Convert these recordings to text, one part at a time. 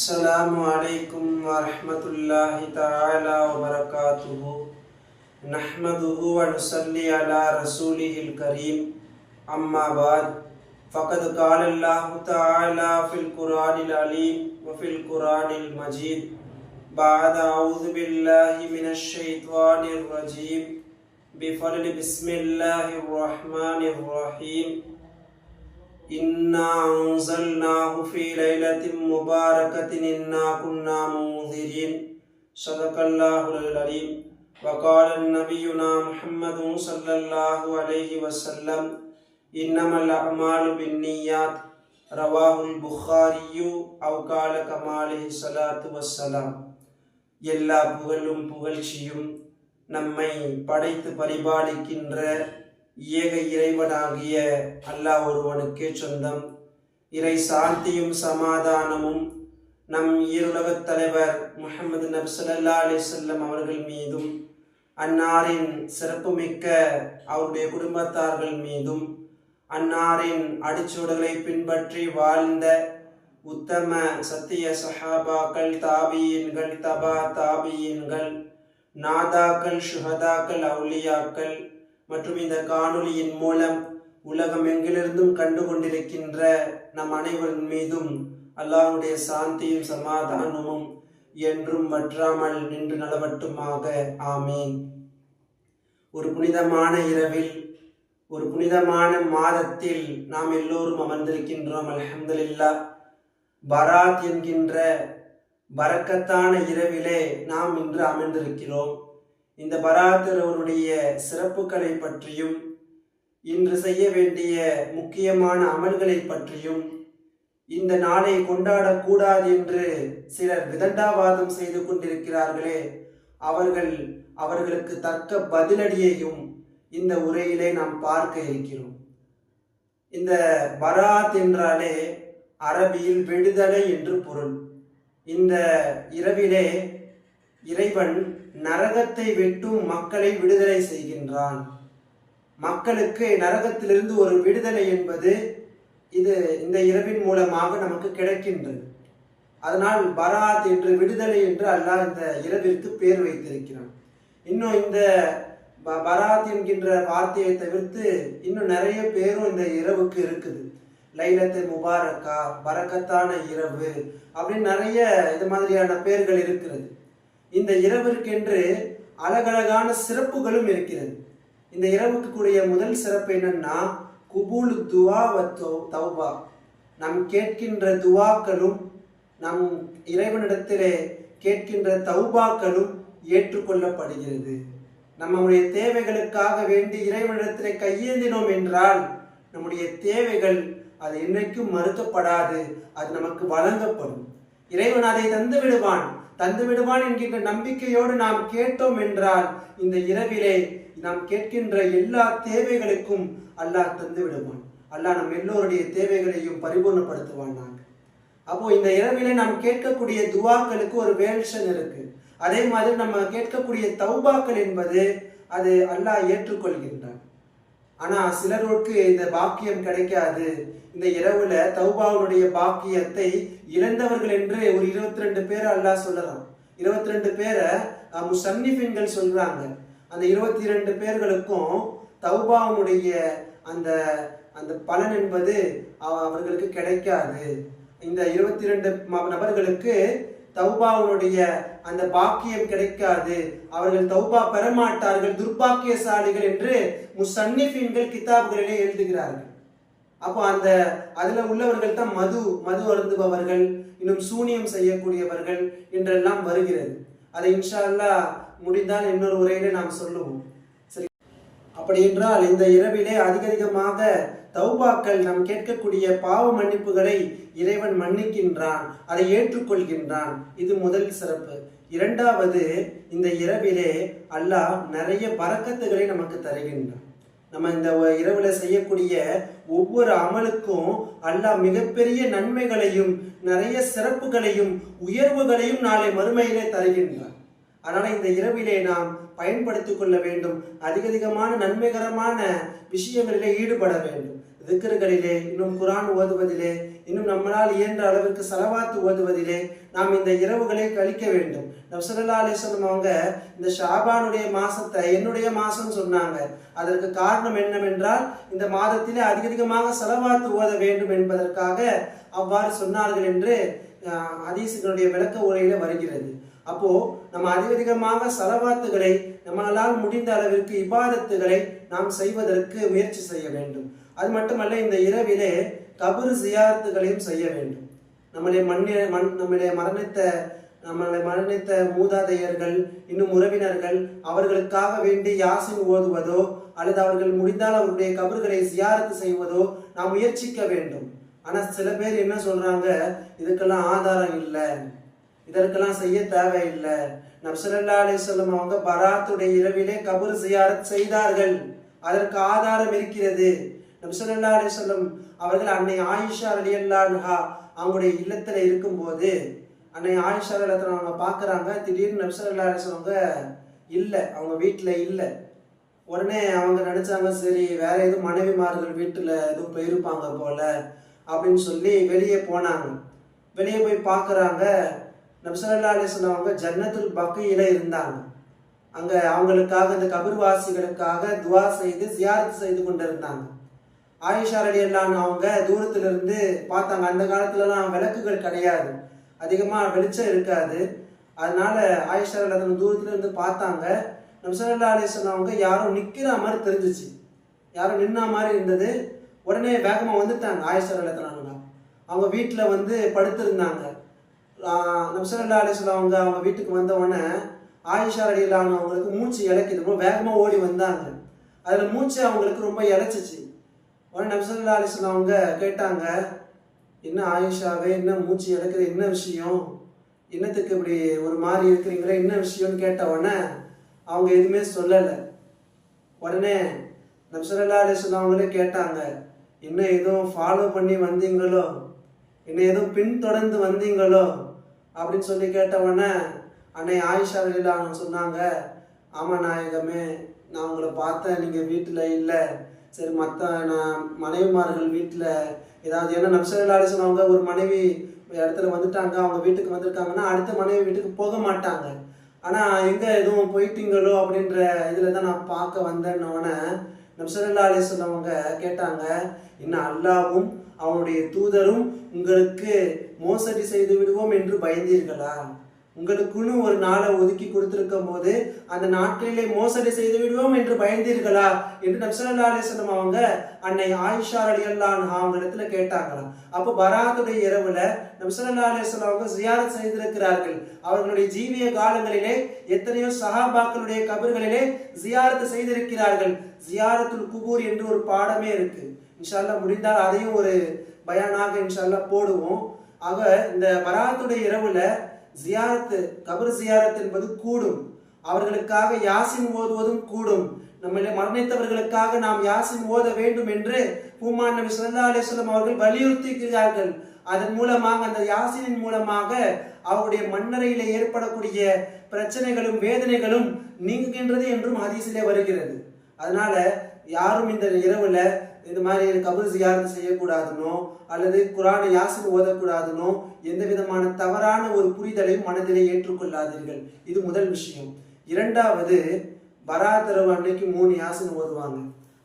السلام علیکم ورحمت اللہ تعالی وبرکاتہ۔ نحمده ونسلی علی رسوله الكریم اما بعد، فقد قال اللہ تعالی فی القرآن العلیم وفی القرآن المجید۔ بعد، اعوذ باللہ من الشیطان الرجیم۔ بفضل بسم اللہ الرحمن الرحیم۔ إنا أنزلناه في ليلة مباركة إنا كنا منذرين صدق الله العليم وقال نبينا محمد صلى الله عليه وسلم إنما الأعمال بالنيات رواه البخاري أو قال كما عليه الصلاة والسلام எல்லா புகழும் புகழ்ச்சியும் நம்மை படைத்து பரிபாலிக்கின்ற ஏக இறைவனாகிய அல்லாஹ் ஒருவனுக்கே சொந்தம். இறை சாந்தியும் சமாதானமும் நம் ஈருலகத் தலைவர் முகமது நபி அலி அலைஹி அவர்கள் மீதும் அன்னாரின் சிறப்புமிக்க அவருடைய குடும்பத்தார்கள் மீதும் அன்னாரின் அடிச்சுவடுகளை பின்பற்றி வாழ்ந்த உத்தம சத்திய சஹாபாக்கள் தாபியன்கள் தபா தாபியன்கள் நாதாக்கள் சுஹதாக்கள் அவுலியாக்கள் மற்றும் இந்த காணொளியின் மூலம் உலகம் எங்கிலிருந்தும் கண்டு கொண்டிருக்கின்ற நம் அனைவரின் மீதும் அல்லாஹ்வுடைய சாந்தியும் சமாதானமும் என்றும் வற்றாமல் நின்று நலவட்டுமாக. ஆமீன். ஒரு புனிதமான இரவில் ஒரு புனிதமான மாதத்தில் நாம் எல்லோரும் அமர்ந்திருக்கின்றோம் அலமதுல்லா பராத் என்கின்ற பறக்கத்தான இரவிலே நாம் இன்று அமர்ந்திருக்கிறோம். இந்த பராத்தரவருடைய சிறப்புகளை பற்றியும் இன்று செய்ய வேண்டிய முக்கியமான அமல்களை பற்றியும் இந்த நாளை கொண்டாடக்கூடாது என்று சிலர் விதண்டாவாதம் செய்து கொண்டிருக்கிறார்களே அவர்கள் அவர்களுக்கு தக்க பதிலடியையும் இந்த உரையிலே நாம் பார்க்க இருக்கிறோம். இந்த பராத் என்றாலே அரபியில் விடுதலை என்று பொருள். இந்த இரவிலே இறைவன் நரகத்தை வெட்டும் மக்களை விடுதலை செய்கின்றான். மக்களுக்கு நரகத்திலிருந்து ஒரு விடுதலை என்பது இது இந்த இரவின் மூலமாக நமக்கு கிடைக்கின்றது. அதனால் பராத் என்று விடுதலை என்று அல்லாஹ் இந்த இரவிற்கு பேர் வைத்திருக்கிறான். இன்னும் இந்த ப- பராத் என்கின்ற வார்த்தையை தவிர்த்து இன்னும் நிறைய பேரும் இந்த இரவுக்கு இருக்குது. லைலத்து முபாரக்கா பரக்கத்தான இரவு அப்படின்னு நிறைய இது மாதிரியான பெயர்கள் இருக்கிறது. இந்த இரவிற்கென்று அழகழகான சிறப்புகளும் இருக்கிறது. இந்த இரவுக்கு கூடிய முதல் சிறப்பு என்னன்னா குபூல் துவா வத்தோ தௌபா. நம் கேட்கின்ற துவாக்களும் நம் இறைவனிடத்திலே கேட்கின்ற தௌபாக்களும் ஏற்றுக்கொள்ளப்படுகிறது. நம்முடைய தேவைகளுக்காக வேண்டி இறைவனிடத்திலே கையேந்தினோம் என்றால் நம்முடைய தேவைகள் அது என்றைக்கும் மறுக்கப்படாது அது நமக்கு வழங்கப்படும். இறைவன் அதை தந்து விடுவான் தந்து விடுவான் என்கின்ற நம்பிக்கையோடு நாம் கேட்டோம் என்றால் இந்த இரவிலே நாம் கேட்கின்ற எல்லா தேவைகளுக்கும் அல்லாஹ் தந்து விடுவான் அல்லாஹ் நம் எல்லோருடைய தேவைகளையும் பரிபூர்ணப்படுத்துவான் நாங்கள். அப்போ இந்த இரவிலே நாம் கேட்கக்கூடிய துவாக்களுக்கு ஒரு வேல்ஷன் இருக்கு. அதே மாதிரி நம்ம கேட்கக்கூடிய தௌபாக்கள் என்பது அது அல்லாஹ் ஏற்றுக்கொள்கின்றான். ஆனா சிலருக்கு இந்த பாக்கியம் கிடைக்காது. இந்த இரவுல தௌபாவுடைய பாக்கியத்தை இழந்தவர்கள் என்று ஒரு இருபத்தி ரெண்டு பேரை அல்லாஹ் சொல்லறான் இருபத்தி ரெண்டு பேரை முசன்னிஃபின்கள் சொல்றாங்க. அந்த இருபத்தி ரெண்டு பேர்களுக்கும் தௌபாவுடைய அந்த அந்த பலன் என்பது அவ- அவர்களுக்கு கிடைக்காது. இந்த இருபத்தி ரெண்டு நபர்களுக்கு தௌபாவுடைய அந்த பாக்கியம் கிடைக்காது. அவர்கள் தௌபா பெறமாட்டார்கள். துர்பாக்கியசாலிகள் என்று முசன்னிஃபின்கள் கிதாபுகளிலே எழுதுகிறார்கள். அப்போ அந்த அதுல உள்ளவர்கள் தான் மது மது அருந்துபவர்கள் இன்னும் சூனியம் செய்யக்கூடியவர்கள் என்றெல்லாம் வருகிறது. அதை இன்ஷா முடிந்தால் இன்னொரு உரையில நாம் சொல்லுவோம். சரி. அப்படி என்றால் இந்த இரவிலே அதிகரிகமாக தௌபாக்கள் நாம் கேட்கக்கூடிய பாவ மன்னிப்புகளை இறைவன் மன்னிக்கின்றான் அதை ஏற்றுக்கொள்கின்றான். இது முதல் சிறப்பு. இரண்டாவது இந்த இரவிலே அல்லாஹ் நிறைய பறக்கத்துகளை நமக்கு தருகின்றான். நம்ம இந்த இரவில் இரவுல செய்யக்கூடிய ஒவ்வொரு அமலுக்கும் அல்லாஹ் மிகப்பெரிய நன்மைகளையும் நிறைய சிறப்புகளையும் உயர்வுகளையும் நாளை மறுமையிலே தருகின்றான். அதனால இந்த இரவிலே நாம் பயன்படுத்தி கொள்ள வேண்டும். அதிகதிகமான நன்மைகரமான விஷயங்களிலே ஈடுபட வேண்டும். திக்கர்களிலே இன்னும் குரான் ஓதுவதிலே இன்னும் நம்மளால் இயன்ற அளவிற்கு செலவாத்து ஓதுவதிலே நாம் இந்த இரவுகளை கழிக்க வேண்டும். நப்சல்லா அலிஸ்லம் அவங்க இந்த ஷாபானுடைய மாசத்தை என்னுடைய மாசம் சொன்னாங்க. அதற்கு காரணம் என்னவென்றால் இந்த மாதத்திலே அதிகதிகமாக செலவாத்து ஓத வேண்டும் என்பதற்காக அவ்வாறு சொன்னார்கள் என்று ஹதீசுகளுடைய விளக்க உரையில வருகிறது. அப்போ நம்ம அதிகதிகமாக செலவாத்துகளை நம்மளால் முடிந்த அளவிற்கு இபாதத்துகளை நாம் செய்வதற்கு முயற்சி செய்ய வேண்டும். அது மட்டுமல்ல இந்த இரவிலே கபரு சியாரத்துகளையும் செய்ய வேண்டும். நம்முடைய மண்ணில் மண் நம்முடைய மரணித்த நம்மளை மரணித்த மூதாதையர்கள் இன்னும் உறவினர்கள் அவர்களுக்காக வேண்டி யாசின் ஓதுவதோ அல்லது அவர்கள் முடிந்தால் அவருடைய கபர்களை சியாரத்து செய்வதோ நாம் முயற்சிக்க வேண்டும். ஆனால் சில பேர் என்ன சொல்றாங்க இதுக்கெல்லாம் ஆதாரம் இல்லை. இதற்கெல்லாம் செய்ய தேவையில்லை. நப்சல்லா அலிஸ்லம் அவங்க பராத்துடைய இரவிலே கபர் ஜியாரத் செய்தார்கள். அதற்கு ஆதாரம் இருக்கிறது. நப்சல்லா அலிஸ்லம் அவர்கள் அன்னை ஆயிஷா அலி அல்லாஹா அவங்களுடைய இல்லத்துல இருக்கும்போது அன்னை ஆயிஷா இடத்துல அவங்க பார்க்குறாங்க திடீர்னு நப்சல்லா அலிஸ்லவங்க இல்லை அவங்க வீட்டில் இல்லை. உடனே அவங்க நினைச்சாங்க சரி வேற எதுவும் மனைவிமார்கள் வீட்டில் எதுவும் போயிருப்பாங்க போல அப்படின்னு சொல்லி வெளியே போனாங்க. வெளியே போய் பார்க்குறாங்க. நப்சல்லா அலிஸ்லாம் அவங்க ஜன்னத்துல் பக்கையில இருந்தாங்க. அங்க அவங்களுக்காக இந்த கபிர்வாசிகளுக்காக துவா செய்து ஜியாரத் செய்து கொண்டு இருந்தாங்க ஆயிஷா அலி அல்லான் அவங்க தூரத்துல இருந்து பார்த்தாங்க. அந்த காலத்துலலாம் விளக்குகள் கிடையாது. அதிகமா வெளிச்சம் இருக்காது. அதனால ஆயிஷா அலி தூரத்துல இருந்து பார்த்தாங்க. நம்சல்லா அலிஸ்லாம் அவங்க யாரும் நிக்கிற மாதிரி தெரிஞ்சிச்சு. யாரும் நின்ன மாதிரி இருந்தது. உடனே வேகமா வந்துட்டாங்க ஆயிஷா அலி அவங்க வீட்டில் வந்து படுத்திருந்தாங்க. நம்சல்லா அலிஸ்லாம் அவங்க அவங்க வீட்டுக்கு வந்த உடனே ஆயிஷா அடியிலான அவங்களுக்கு மூச்சு இலக்கிது ரொம்ப வேகமாக ஓடி வந்தாங்க. அதில் மூச்சு அவங்களுக்கு ரொம்ப இழைச்சிச்சு. உடனே நம்சல்லா அலிஸ்லாம் அவங்க கேட்டாங்க என்ன ஆயிஷாவே? என்ன மூச்சு இழக்குது? என்ன விஷயம்? என்னத்துக்கு இப்படி ஒரு மாதிரி இருக்கிறீங்களே? என்ன விஷயம்னு கேட்ட உடனே அவங்க எதுவுமே சொல்லலை. உடனே நம்சல்லா அலிஸ்லாம் அவங்களே கேட்டாங்க என்ன எதுவும் ஃபாலோ பண்ணி வந்தீங்களோ? என்ன எதுவும் பின்தொடர்ந்து வந்தீங்களோ? அப்படின்னு சொல்லி கேட்ட அன்னை ஆயிஷா வெளியிலான சொன்னாங்க. ஆமாம் நாயகமே நான் உங்களை பார்த்தேன். நீங்கள் வீட்டில் இல்லை. சரி மற்ற நான் மனைவிமார்கள் வீட்டில் ஏதாவது ஏன்னா நம்சல்லா சொன்னவங்க ஒரு மனைவி இடத்துல வந்துட்டாங்க. அவங்க வீட்டுக்கு வந்திருக்காங்கன்னா அடுத்த மனைவி வீட்டுக்கு போக மாட்டாங்க. ஆனால் எங்கே எதுவும் போயிட்டீங்களோ அப்படின்ற இதில் தான் நான் பார்க்க வந்தேன்னொடனே நம்சல்லா அலி சொன்னவங்க கேட்டாங்க இன்னும் அல்லாவும் அவனுடைய தூதரும் உங்களுக்கு மோசடி செய்து விடுவோம் என்று பயந்தீர்களா? உங்களுக்குன்னு ஒரு நாளை ஒதுக்கி கொடுத்திருக்கும் போது அந்த நாட்களிலே மோசடி செய்து விடுவோம் என்று பயந்தீர்களா? என்று நப்சல்லா அலிஸ்லம் அவங்க அன்னை ஆயிஷா அலியல்லான் அவங்க இடத்துல கேட்டாங்களாம். அப்போ பராத்துடைய இரவுல நப்சல்லா அலிஸ்லம் அவங்க ஜியாரத் செய்திருக்கிறார்கள். அவர்களுடைய ஜீவிய காலங்களிலே எத்தனையோ சஹாபாக்களுடைய கபர்களிலே ஜியாரத்து செய்திருக்கிறார்கள். ஜியாரத்துல் குபூர் என்று ஒரு பாடமே இருக்கு. இன்ஷால்லா முடிந்தால் அதையும் ஒரு பயானாக இன்ஷால்லா போடுவோம். ஆக இந்த பராத்துடைய இரவுல ஜியாரத்து கபர் ஜியாரத் என்பது கூடும். அவர்களுக்காக யாசின் ஓதுவதும் கூடும். நம்மளை மரணித்தவர்களுக்காக நாம் யாசின் ஓத வேண்டும் என்று பூமான் நபி சொல்லா அலிஸ்லம் அவர்கள் வலியுறுத்திக்கிறார்கள் அதன் மூலமாக அந்த யாசினின் மூலமாக அவருடைய மன்னரையில ஏற்படக்கூடிய பிரச்சனைகளும் வேதனைகளும் நீங்குகின்றது என்றும் ஹதீஸிலே வருகிறது. அதனால யாரும் இந்த இரவுல இந்த மாதிரி கபர் ஜியாரத் செய்யக்கூடாதுனோ அல்லது குரானை யாசின் ஓதக்கூடாதுனோ எந்த விதமான தவறான ஒரு புரிதலையும் மனதிலே ஏற்றுக்கொள்ளாதீர்கள். இது முதல் விஷயம். இரண்டாவது பராத்தரவு அன்னைக்கு மூணு யாசின் ஓதுவாங்க.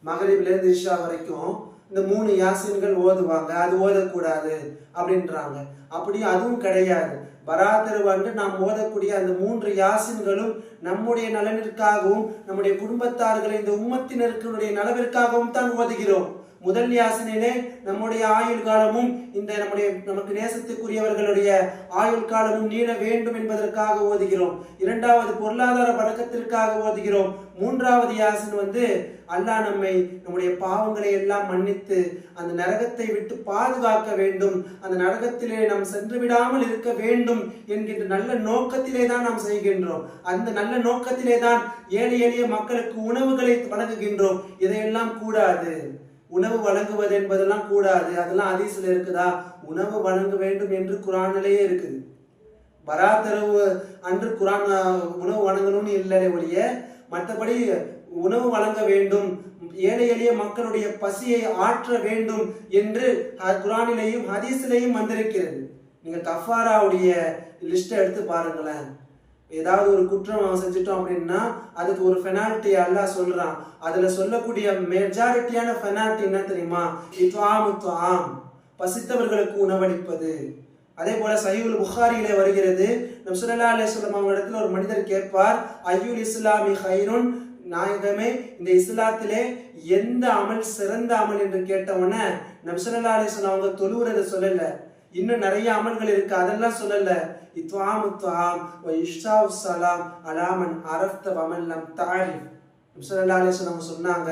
மகரிபிலேருந்து இஷா வரைக்கும் இந்த மூணு யாசின்கள் ஓதுவாங்க அது ஓதக்கூடாது அப்படின்றாங்க. அப்படி அதுவும் கிடையாது. பராத்தரவு வந்து நாம் ஓதக்கூடிய அந்த மூன்று யாசின்களும் நம்முடைய நலனிற்காகவும் நம்முடைய குடும்பத்தார்களை இந்த உம்மத்தினருக்குடைய நலவிற்காகவும் தான் ஓதுகிறோம். முதல் யாசனிலே நம்முடைய ஆயுள் காலமும் இந்த நம்முடைய நமக்கு நேசத்துக்குரியவர்களுடைய ஆயுள் காலமும் நீள வேண்டும் என்பதற்காக ஓதுகிறோம். இரண்டாவது பொருளாதார பழக்கத்திற்காக ஓதுகிறோம். மூன்றாவது யாசன் வந்து அல்லாஹ் நம்மை நம்முடைய பாவங்களை எல்லாம் மன்னித்து அந்த நரகத்தை விட்டு பாதுகாக்க வேண்டும். அந்த நரகத்திலே நாம் சென்று விடாமல் இருக்க வேண்டும் என்கின்ற நல்ல நோக்கத்திலே தான் நாம் செய்கின்றோம். அந்த நல்ல நோக்கத்திலே தான் ஏழை எளிய மக்களுக்கு உணவுகளை வழங்குகின்றோம். இதையெல்லாம் கூடாது. உணவு வழங்குவது என்பதெல்லாம் கூடாது. அதெல்லாம் அதிசல இருக்குதா? உணவு வழங்க வேண்டும் என்று குரானிலேயே இருக்குது. பராத்தரவு அன்று குரான் உணவு வழங்கணும்னு இல்லை ஒழிய மற்றபடி உணவு வழங்க வேண்டும். ஏழை எளிய மக்களுடைய பசியை ஆற்ற வேண்டும் என்று குரானிலையும் குரானிலேயும் ஹதீஸிலேயும் வந்திருக்கிறது. நீங்க கஃபாராவுடைய லிஸ்ட்டை எடுத்து பாருங்களேன். ஏதாவது ஒரு குற்றம் அவன் செஞ்சுட்டோம் அப்படின்னா அதுக்கு ஒரு பெனால்ட்டி அல்லாஹ் சொல்றான். அதுல சொல்லக்கூடிய மெஜாரிட்டியான பெனால்ட்டி என்ன தெரியுமா? இத்வாமு துஆம் பசித்தவர்களுக்கு உணவளிப்பது. அதே போல சஹீஹுல் புகாரியிலே வருகிறது நம் சுல்லா அலைஹிஸ்ஸலாம் அவங்க இடத்துல ஒரு மனிதர் கேட்பார் ஐயுல் இஸ்லாமி ஹைருன் நாயகமே இந்த இஸ்லாத்திலே எந்த அமல் சிறந்த அமல் என்று கேட்டவன நம் சுல்லா அவங்க தொழுவுறதை சொல்லல. இன்னும் நிறைய அமல்கள் இருக்கு. அதெல்லாம் சொல்லல. இத்வாமு துஆம் வ இஷ்டாவு சலாம் அலாமன் அரஃப்த வமல்லம் தாழி நபிசல்லா அவங்க சொன்னாங்க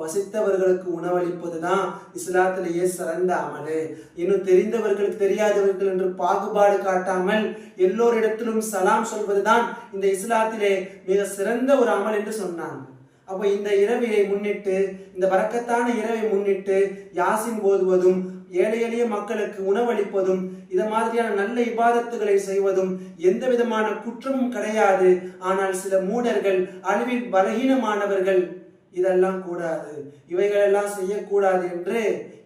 பசித்தவர்களுக்கு உணவளிப்பது தான் இஸ்லாத்திலேயே சிறந்த அமலு. இன்னும் தெரிந்தவர்களுக்கு தெரியாதவர்கள் என்று பாகுபாடு காட்டாமல் எல்லோரிடத்திலும் சலாம் சொல்வதுதான் இந்த இஸ்லாத்திலே மிக சிறந்த ஒரு அமல் என்று சொன்னாங்க. அப்போ இந்த இரவியை முன்னிட்டு இந்த வரக்கத்தான இரவை முன்னிட்டு யாசின் போதுவதும் ஏழை எளிய மக்களுக்கு உணவளிப்பதும் இத மாதிரியான நல்ல இபாதத்துகளை செய்வதும் எந்த விதமான குற்றமும் கிடையாது. ஆனால் சில மூடர்கள் அழிவில் பலகீனமானவர்கள் இதெல்லாம் கூடாது. இவைகளெல்லாம் செய்யக்கூடாது என்று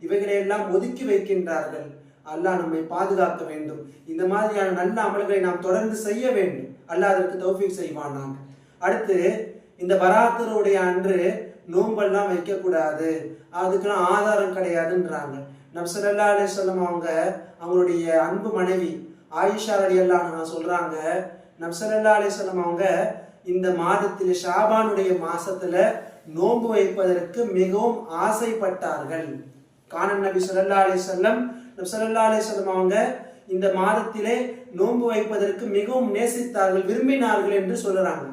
இவைகளையெல்லாம் ஒதுக்கி வைக்கின்றார்கள். அல்லாஹ் நம்மை பாதுகாக்க வேண்டும். இந்த மாதிரியான நல்ல அமல்களை நாம் தொடர்ந்து செய்ய வேண்டும். அல்லாஹ் அதற்கு செய்வான் செய்வானாங்க அடுத்து இந்த வராத்தருடைய அன்று நோன்பெல்லாம் வைக்கக்கூடாது. அதுக்கெல்லாம் ஆதாரம் கிடையாதுன்றாங்க. நப்சல்லா சொல்லம் அவங்க அவங்களுடைய அன்பு மனைவி ஆயிஷா அலி அல்லாஹ் சொல்றாங்க நப்சல்லா அலிஸ்லாம் அவங்க இந்த மாதத்தில் ஷாபானுடைய மாசத்துல நோன்பு வைப்பதற்கு மிகவும் ஆசைப்பட்டார்கள். கானன் நபி சொல்லல்லா அலைஹி வஸல்லம் நபி ஸல்லல்லாஹு அவங்க இந்த மாதத்திலே நோன்பு வைப்பதற்கு மிகவும் நேசித்தார்கள் விரும்பினார்கள் என்று சொல்கிறாங்க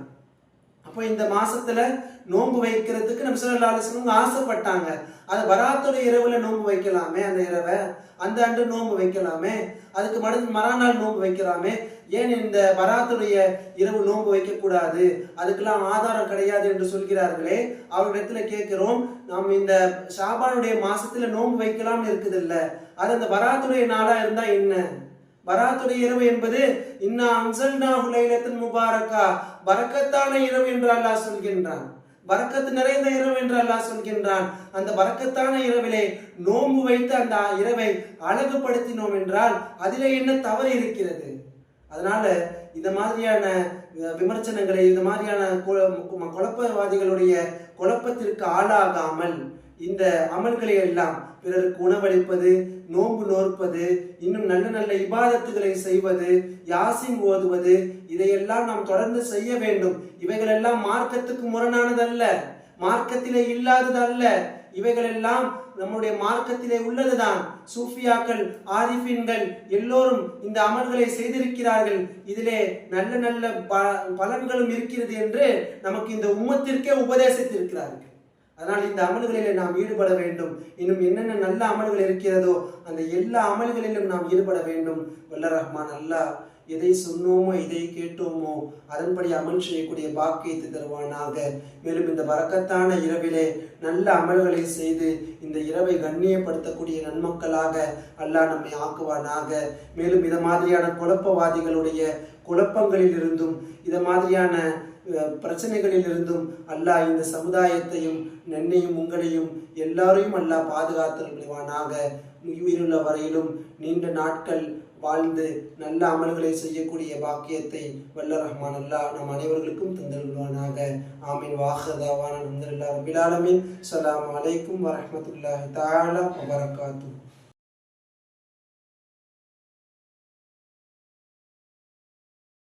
அப்போ இந்த மாசத்துல நோன்பு வைக்கிறதுக்கு நம்ம ஸல்லல்லாஹு ஆசைப்பட்டாங்க. அது வராத்துடைய இரவுல நோன்பு வைக்கலாமே அந்த இரவை. அந்த ஆண்டு நோன்பு வைக்கலாமே. அதுக்கு மறு மறுநாள் நோன்பு வைக்கலாமே. ஏன் இந்த வராத்துடைய இரவு நோன்பு வைக்கக்கூடாது? அதுக்கெல்லாம் ஆதாரம் கிடையாது என்று சொல்கிறார்களே. அவர்களிடத்துல கேட்கிறோம் நாம் இந்த ஷாபானுடைய மாசத்துல நோன்பு வைக்கலாம்னு இருக்குது இல்ல அது அந்த வராத்துடைய நாளா இருந்தா என்ன? பராத்துடைய இரவு என்பது இன்னா அம்சல்னா ஹுலைலத்தின் முபாரக்கா பறக்கத்தான இரவு என்று அல்லாஹ் சொல்கின்றான். வரக்கத்து நிறைந்த இரவு என்று அல்லாஹ் சொல்கின்றான். அந்த வரக்கத்தான இரவிலே நோன்பு வைத்து அந்த இரவை அழகுபடுத்தினோம் என்றால் அதிலே என்ன தவறு இருக்கிறது? அதனால இந்த மாதிரியான விமர்சனங்களை இந்த மாதிரியான கு- குழப்பவாதிகளுடைய குழப்பத்திற்கு ஆளாகாமல் இந்த அமல்களை எல்லாம் பிறருக்கு உணவளிப்பது நோன்பு நோற்பது இன்னும் நல்ல நல்ல இபாதத்துகளை செய்வது யாசின் ஓதுவது இதையெல்லாம் நாம் தொடர்ந்து செய்ய வேண்டும். இவைகளெல்லாம் மார்க்கத்துக்கு முரணானதல்ல மார்க்கத்திலே இல்லாதது அல்ல இவைகளெல்லாம் நம்முடைய மார்க்கத்திலே உள்ளதுதான். சூஃபியாக்கள் ஆரிஃபின்கள் எல்லோரும் இந்த அமல்களை செய்திருக்கிறார்கள். இதிலே நல்ல நல்ல ப- பலன்களும் இருக்கிறது என்று நமக்கு இந்த உம்மத்திற்கே உபதேசித்திருக்கிறார்கள். அதனால் இந்த அமல்களிலே நாம் ஈடுபட வேண்டும். இன்னும் என்னென்ன நல்ல அமல்கள் இருக்கிறதோ அந்த எல்லா அமல்களிலும் நாம் ஈடுபட வேண்டும். வல்ல ரஹ்மான் அல்லாஹ் எதை சொன்னோமோ எதை கேட்டோமோ அதன்படி அமல் செய்யக்கூடிய பாக்கியத்தை தருவானாக. மேலும் இந்த வரக்கத்தான இரவிலே நல்ல அமல்களை செய்து இந்த இரவை கண்ணியப்படுத்தக்கூடிய நன்மக்களாக அல்லாஹ் நம்மை ஆக்குவானாக. மேலும் இத மாதிரியான குழப்பவாதிகளுடைய குழப்பங்களில் இருந்தும் இத மாதிரியான பிரச்சனைகளிலிருந்தும் அல்லாஹ் இந்த சமுதாயத்தையும் நன்னையும் உங்களையும் எல்லாரையும் அல்லாஹ் பாதுகாத்தல் விடுவானாக உயிருள்ள வரையிலும் நீண்ட நாட்கள் வாழ்ந்து நல்ல அமல்களை செய்யக்கூடிய பாக்கியத்தை வல்ல ரஹ்மான் அல்லாஹ் நம் அனைவர்களுக்கும் தந்தருள்வானாக ஆமீன். வாஹதாவான அல்ஹம்துலில்லாஹ் ரபிலாலமின் சலாம் அலைக்கும் வரஹ்மத்துல்லாஹி தாலா வபரகாத்துஹு